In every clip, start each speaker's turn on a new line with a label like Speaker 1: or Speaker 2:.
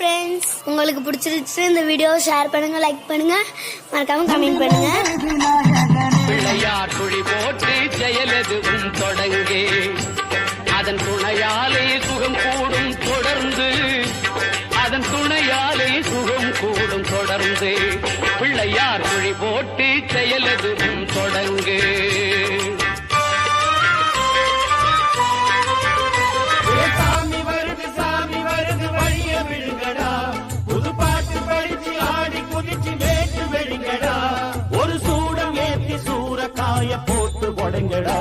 Speaker 1: Friends உங்களுக்கு பிடிச்சிருச்சு இந்த வீடியோ ஷேர் பண்ணுங்க லைக் பண்ணுங்க. மறக்காம கமெண்ட் பண்ணுங்க.
Speaker 2: பிள்ளையார் குழி போட்டு செயலதுவும் தொடங்கே அதன் துணையாலே சுகம் கூடும் தொடர்ந்து. அதன் துணையாலே சுகம் கூடும் தொடர்ந்து. பிள்ளையார் குழி போட்டு செயலதுவும் தொடங்கு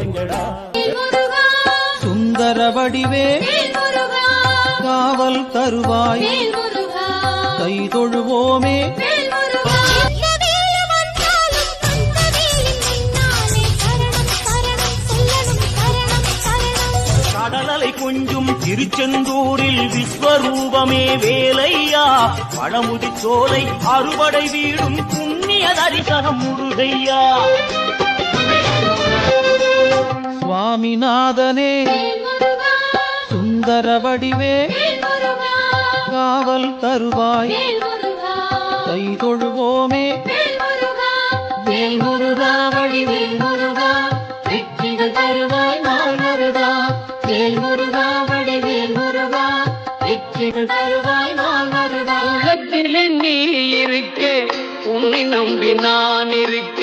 Speaker 3: போட்டு உடங்கடா
Speaker 4: சுந்தர வடிவே காவல் தருவாய். கை தொழுவோமே.
Speaker 5: கடலலை கொஞ்சும் திருச்செந்தூரில் விஸ்வரூபமே வேலையா. பழமுதி சோலை அறுவடை வீடும் புண்ணிய தரிசனம் முருகையா.
Speaker 4: சுவாமிநாதனே. சுந்தர வடிவே காவல் தருவாய். கை தொழுவோமே வேல் முருகா வடிவேல் முருகா வெற்றிகள் தருவாய் நாள் முருகா வேல் முருகா வடிவேல் முருகா வெற்றிகள் தருவாய் நாள் முருகா
Speaker 2: நீ இருக்க. உன்னை நம்பி நான் இருக்க.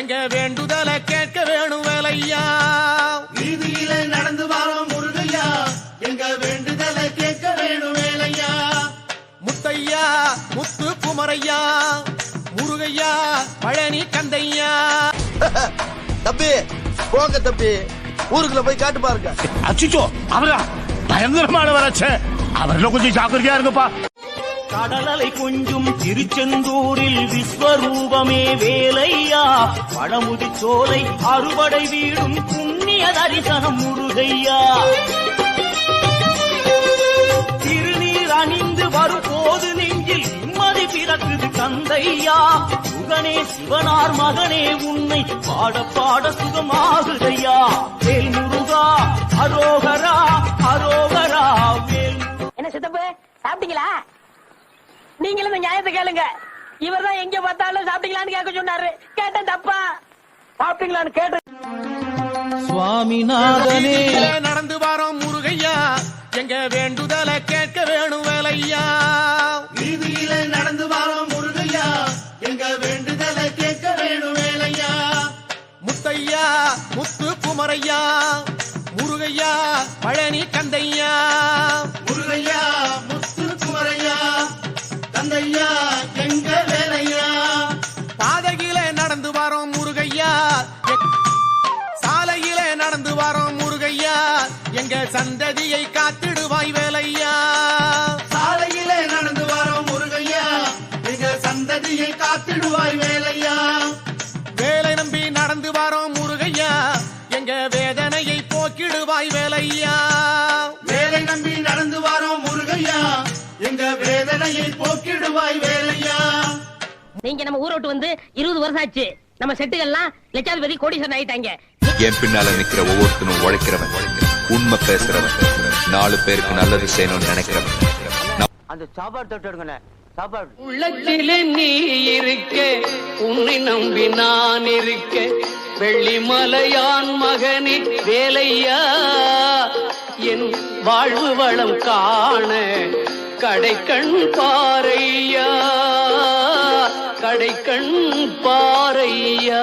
Speaker 3: எங்க வேண்டுதல கேட்க வேணும் வேலையா வீதியில நடந்து வரோம் முருகையா? எங்க வேண்டுதல கேட்க வேணும் வேலையா முத்தையா முத்து குமரையா? முருகையா பழனி கந்தையா?
Speaker 6: தம்பி போங்க தம்பி. ஊருக்குள்ள போய் காட்டு பாருங்க.
Speaker 7: அச்சிச்சோ அவரா? பயங்கரமான வளர்ச்சி. அவர்ல கொஞ்சம் ஜாக்கிரதையா இருங்கப்பா.
Speaker 5: கடலலை கொஞ்சும் திருச்செந்தூரில் விஸ்வரூபமே வேலையா? பழமுதி சோலை அறுவடை வீடும் புண்ணிய தரிசனம் முருகையா? திருநீர் அணிந்து வரும்போது நெஞ்சில் நிம்மதி பிறக்குது தந்தையா? சுகனே சிவனார் மகனே உன்னை பாட பாட சுகமாகுதையா? வேல் முருகா அரோகரா அரோகரா வேல்
Speaker 8: என்ன சித்தப்பு சாப்பிட்டீங்களா? நீங்களும் இந்த நியாயத்தை கேளுங்க. இவர் தான் எங்க பார்த்தாலும் சாப்பிட்டீங்களான்னு கேட்க சொன்னாரு. கேட்டேன் தப்பா. சாப்பிட்டீங்களான்னு கேட்டு
Speaker 4: சுவாமிநாதனே.
Speaker 3: நடந்து வரோம் முருகையா. எங்க வேண்டுதல கேட்க வேணும் வேலையா. வீதியில நடந்து வரோம் முருகையா. எங்க வேண்டுதல கேட்க வேணும் வேலையா. முத்தையா முத்து குமரையா. முருகையா பழனி கந்தையா. நடந்து வரோம் முருகையா. எங்க சந்ததியை காத்திடுவாய் வேலையா. சாலையிலே நடந்து வரோம் முருகையா. எங்க சந்ததியை காத்திடுவாய் வேலையா. வேலை நம்பி நடந்து வரோம் முருகையா. எங்க வேதனையை போக்கிடுவாய் வேலையா. வேலை நம்பி நடந்து வாரோம் முருகையா. எங்க வேதனையை போக்கிடுவாய் வேலையா.
Speaker 8: நீங்க நம்ம ஊரோட்டு விட்டு வந்து இருபது வருஷம் ஆச்சு. நம்ம செட்டுகள்லாம் லட்சாதிபதி கோடீஸ்வரன் ஆயிட்டாங்க.
Speaker 9: என் பின்னால நிக்கிற ஒவ்வொருத்தனும் உழைக்கிறவன். உண்மை பேசுறவன். நாலு பேருக்கு நல்லது செய்யணும்னு நினைக்கிறவன்.
Speaker 8: அந்த சாப்பாடு தொட்டு எடுங்கண்ணே. சாப்பாடு.
Speaker 2: உள்ளத்திலே நீ இருக்க உன்னை நம்பி நான் இருக்க. வெள்ளிமலையான் மகனே வேலையா? என் வாழ்வு வளம் காண கடைக்கண் பாறையா? கடைக்கண் பாறையா?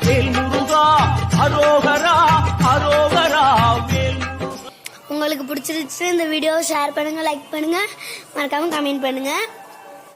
Speaker 1: உங்களுக்கு பிடிச்சிருச்சு இந்த வீடியோ ஷேர் பண்ணுங்க லைக் பண்ணுங்க. மறக்காமல் கமெண்ட் பண்ணுங்கள்